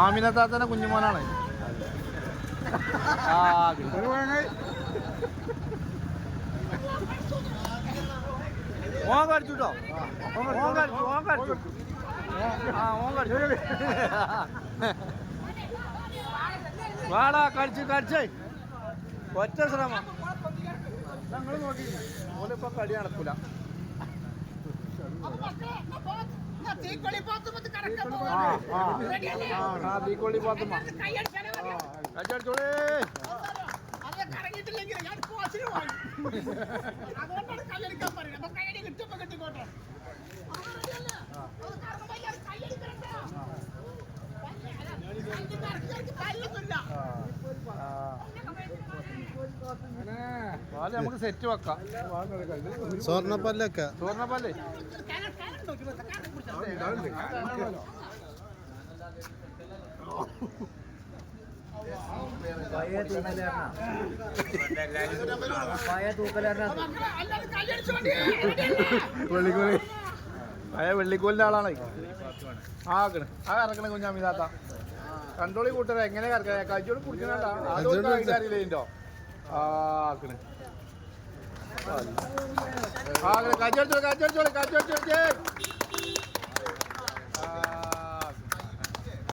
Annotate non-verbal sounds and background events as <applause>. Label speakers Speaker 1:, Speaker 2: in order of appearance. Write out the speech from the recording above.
Speaker 1: ആമിനത്താത്തന്റെ കുഞ്ഞുമോനാണ്. ആ ഒരു വേങ്ങ ഓൻ കടിച്ചു കേട്ടോ ഓൻ കടിച്ചു ഓൻ കടിച്ചു. ആ ഓൻ കടിച്ചു. വാടാ കടിച്ച് കടിച്ചേ. ഒറ്റ ശ്രമം. ഞങ്ങൾ നോക്കി ഓലിപ്പോ കടി നടക്കൂല.
Speaker 2: தீக்கொழி பார்த்து பார்த்து கரெக்டா போவாரு ரெடி இல்லையா? <laughs> நான்
Speaker 1: தீக்கொழி பார்த்துமா
Speaker 2: கையடி சனவரியா
Speaker 1: கையடி சொல்லு
Speaker 2: அங்க கையடிக்க பாருங்க. கையடி
Speaker 1: പാൽ നമുക്ക് സെറ്റ് വെക്കാം.
Speaker 3: സ്വർണപ്പല്ലൊക്കെ.
Speaker 1: ചോറിനപ്പല്ലേ
Speaker 2: വെള്ളിക്കോലി.
Speaker 1: അയ വെള്ളിക്കോലിന്റെ ആളാണ് ആ ആക്കണ് ആ ഇറക്കണ കുഞ്ഞാമിതാത്ത കണ്ടോളി കൂട്ടര എങ്ങനെ കറക്ക കച്ചോട് കുടിക്കണോ ആക്കണ്. ആ കച്ചോടിച്ചോളി കച്ചോടിച്ചോളി കച്ചോടിച്ചോളി